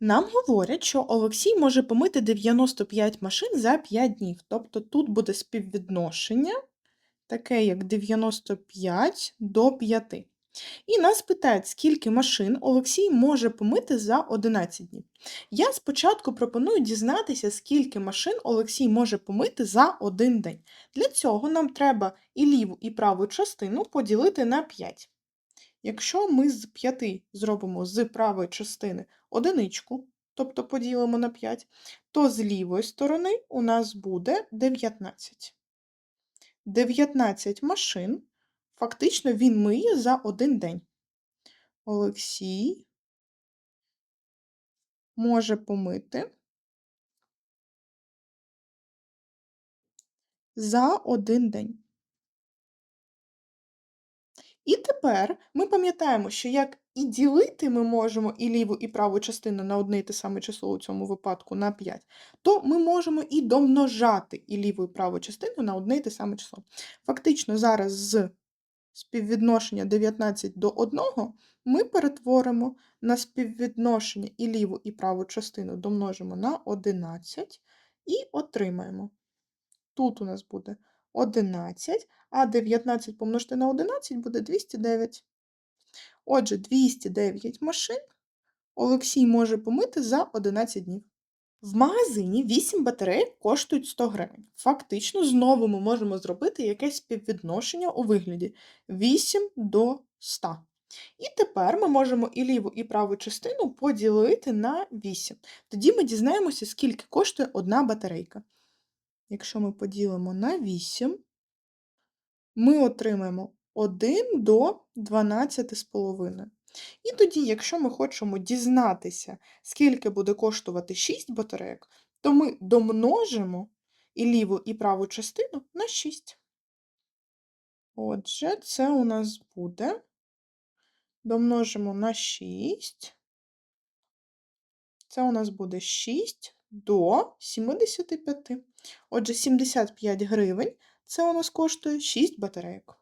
Нам говорять, що Олексій може помити 95 машин за 5 днів. Тобто тут буде співвідношення, таке як 95 до 5. І нас питають, скільки машин Олексій може помити за 11 днів. Я спочатку пропоную дізнатися, скільки машин Олексій може помити за один день. Для цього нам треба і ліву, і праву частину поділити на 5. Якщо ми з 5 зробимо з правої частини одиничку, тобто поділимо на 5, то з лівої сторони у нас буде 19. 19 машин фактично він миє за один день. Олексій може помити за один день. І тепер ми пам'ятаємо, що як і ділити ми можемо і ліву, і праву частину на одне і те саме число у цьому випадку на 5, то ми можемо і домножати і ліву, і праву частину на одне і те саме число. Фактично, зараз з співвідношення 19 до 1 ми перетворимо на співвідношення і ліву, і праву частину домножимо на 11 і отримаємо. Тут у нас буде 11, а 19 помножити на 11 буде 209. Отже, 209 машин Олексій може помити за 11 днів. В магазині 8 батарейок коштують 100 гривень. Фактично, знову ми можемо зробити якесь співвідношення у вигляді 8 до 100. І тепер ми можемо і ліву, і праву частину поділити на 8. Тоді ми дізнаємося, скільки коштує одна батарейка. Якщо ми поділимо на 8, ми отримаємо 1 до 12,5. І тоді, якщо ми хочемо дізнатися, скільки буде коштувати 6 батарейок, то ми домножимо і ліву, і праву частину на 6. Отже, це у нас буде. Домножимо на 6. Це у нас буде 6 до 75. Отже, 75 гривень це у нас коштує 6 батарейок.